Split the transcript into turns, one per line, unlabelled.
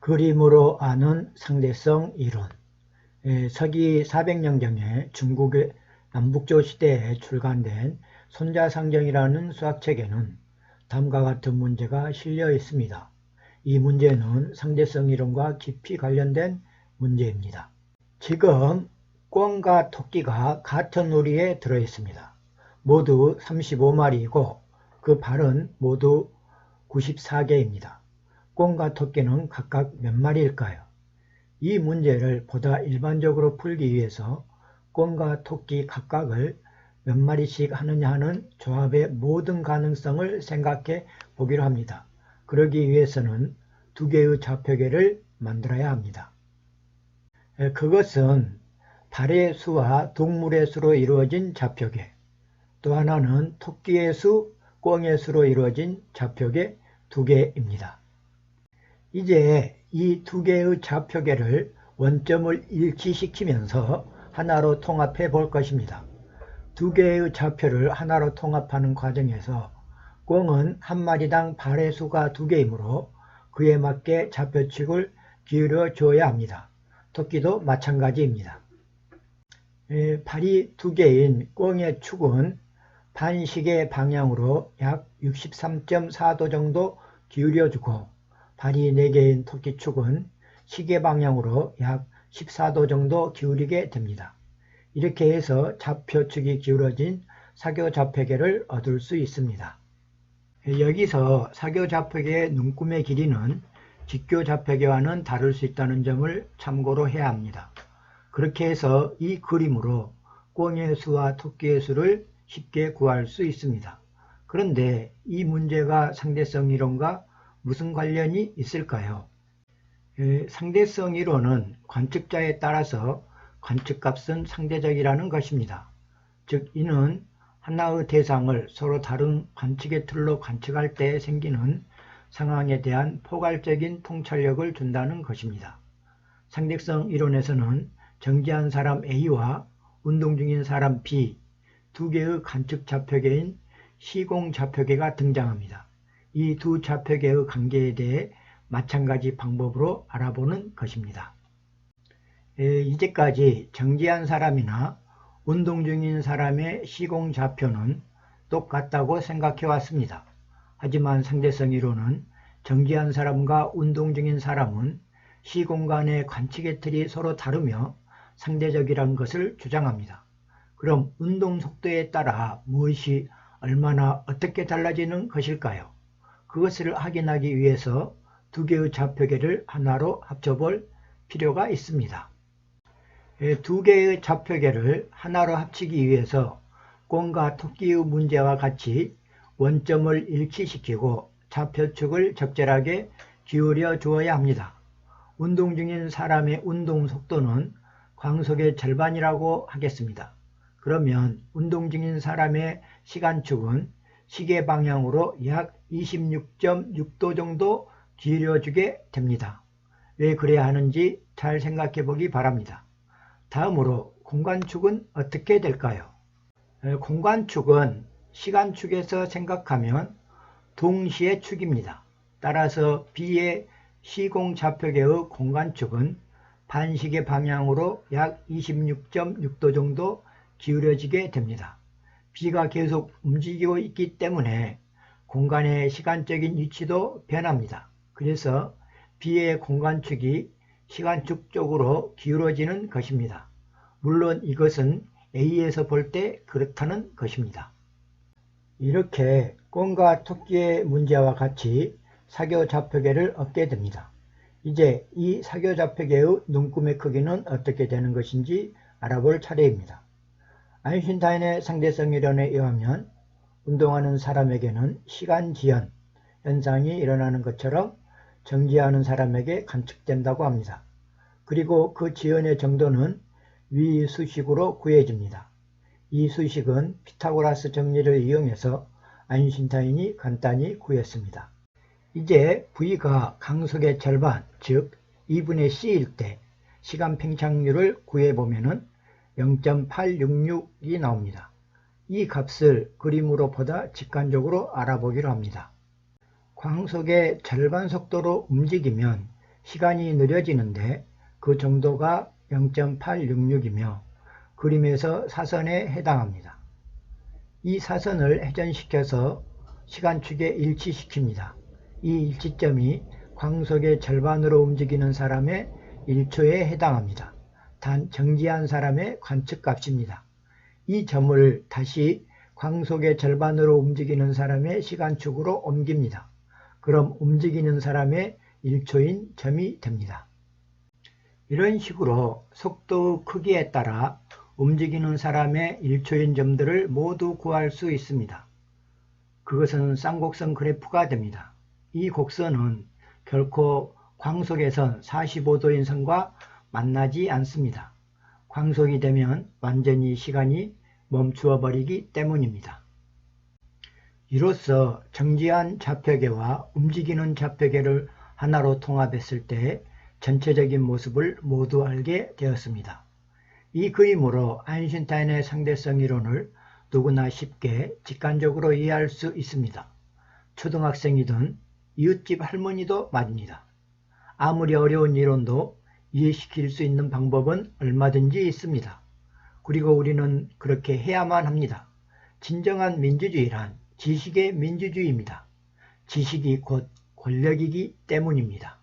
그림으로 아는 상대성 이론 에, 서기 400년경에 중국의 남북조 시대에 출간된 손자상정이라는 수학책에는 다음과 같은 문제가 실려 있습니다. 이 문제는 상대성 이론과 깊이 관련된 문제입니다. 지금 꿩과 토끼가 같은 우리에 들어 있습니다. 모두 35마리이고 그 발은 모두 94개입니다. 꿩과 토끼는 각각 몇 마리일까요? 이 문제를 보다 일반적으로 풀기 위해서 꿩과 토끼 각각을 몇 마리씩 하느냐 하는 조합의 모든 가능성을 생각해 보기로 합니다. 그러기 위해서는 두 개의 좌표계를 만들어야 합니다. 에, 그것은 달의 수와 동물의 수로 이루어진 좌표계, 또 하나는 토끼의 수, 꿩의 수로 이루어진 좌표계 두 개입니다. 이제 이 두 개의 좌표계를 원점을 일치시키면서 하나로 통합해 볼 것입니다. 두 개의 좌표를 하나로 통합하는 과정에서 꿩은 한 마리당 발의 수가 두 개이므로 그에 맞게 좌표축을 기울여 줘야 합니다. 토끼도 마찬가지입니다. 에, 발이 두 개인 꿩의 축은 반시계 방향으로 약 63.4도 정도 기울여주고 발이 4개인 토끼축은 시계 방향으로 약 14도 정도 기울이게 됩니다. 이렇게 해서 좌표축이 기울어진 사교좌표계를 얻을 수 있습니다. 여기서 사교좌표계의 눈금의 길이는 직교좌표계와는 다를 수 있다는 점을 참고로 해야 합니다. 그렇게 해서 이 그림으로 꿩의 수와 토끼의 수를 쉽게 구할 수 있습니다. 그런데 이 문제가 상대성 이론과 무슨 관련이 있을까요? 에, 상대성 이론은 관측자에 따라서 관측값은 상대적이라는 것입니다. 즉 이는 하나의 대상을 서로 다른 관측의 틀로 관측할 때 생기는 상황에 대한 포괄적인 통찰력을 준다는 것입니다. 상대성 이론에서는 정지한 사람 A와 운동 중인 사람 B 두 개의 관측 좌표계인 시공 좌표계가 등장합니다. 이 두 좌표계의 관계에 대해 마찬가지 방법으로 알아보는 것입니다. 에, 이제까지 정지한 사람이나 운동 중인 사람의 시공 좌표는 똑같다고 생각해 왔습니다. 하지만 상대성 이론은 정지한 사람과 운동 중인 사람은 시공간의 관측의 틀이 서로 다르며 상대적이라는 것을 주장합니다. 그럼 운동 속도에 따라 무엇이 얼마나 어떻게 달라지는 것일까요? 그것을 확인하기 위해서 두 개의 좌표계를 하나로 합쳐볼 필요가 있습니다. 두 개의 좌표계를 하나로 합치기 위해서 꿩과 토끼의 문제와 같이 원점을 일치시키고 좌표축을 적절하게 기울여 주어야 합니다. 운동 중인 사람의 운동 속도는 광속의 절반이라고 하겠습니다. 그러면 운동 중인 사람의 시간축은 시계 방향으로 약 26.6도 정도 기울여주게 됩니다. 왜 그래야 하는지 잘 생각해 보기 바랍니다. 다음으로 공간축은 어떻게 될까요? 공간축은 시간축에서 생각하면 동시의 축입니다. 따라서 B의 시공좌표계의 공간축은 반시계 방향으로 약 26.6도 정도 기울여지게 됩니다. B가 계속 움직이고 있기 때문에 공간의 시간적인 위치도 변합니다. 그래서 B의 공간축이 시간축 쪽으로 기울어지는 것입니다. 물론 이것은 A에서 볼 때 그렇다는 것입니다. 이렇게 꿩과 토끼의 문제와 같이 사교 좌표계를 얻게 됩니다. 이제 이 사교 좌표계의 눈금의 크기는 어떻게 되는 것인지 알아볼 차례입니다. 아인슈타인의 상대성 이론에 의하면 운동하는 사람에게는 시간 지연 현상이 일어나는 것처럼 정지하는 사람에게 관측된다고 합니다. 그리고 그 지연의 정도는 위 수식으로 구해집니다. 이 수식은 피타고라스 정리를 이용해서 아인슈타인이 간단히 구했습니다. 이제 V가 강속의 절반, 즉 2분의 C일 때 시간 팽창률을 구해보면 0.866이 나옵니다. 이 값을 그림으로 보다 직관적으로 알아보기로 합니다. 광속의 절반 속도로 움직이면 시간이 느려지는데 그 정도가 0.866이며 그림에서 사선에 해당합니다. 이 사선을 회전시켜서 시간축에 일치시킵니다. 이 일치점이 광속의 절반으로 움직이는 사람의 1초에 해당합니다. 단 정지한 사람의 관측값입니다. 이 점을 다시 광속의 절반으로 움직이는 사람의 시간축으로 옮깁니다. 그럼 움직이는 사람의 1초인 점이 됩니다. 이런 식으로 속도 크기에 따라 움직이는 사람의 1초인 점들을 모두 구할 수 있습니다. 그것은 쌍곡선 그래프가 됩니다. 이 곡선은 결코 광속의 선 45도인 선과 만나지 않습니다. 광속이 되면 완전히 시간이 멈추어 버리기 때문입니다. 이로써 정지한 좌표계와 움직이는 좌표계를 하나로 통합했을 때 전체적인 모습을 모두 알게 되었습니다. 이 그림으로 아인슈타인의 상대성 이론을 누구나 쉽게 직관적으로 이해할 수 있습니다. 초등학생이든 이웃집 할머니도 말입니다. 아무리 어려운 이론도 이해시킬 수 있는 방법은 얼마든지 있습니다. 그리고 우리는 그렇게 해야만 합니다. 진정한 민주주의란 지식의 민주주의입니다. 지식이 곧 권력이기 때문입니다.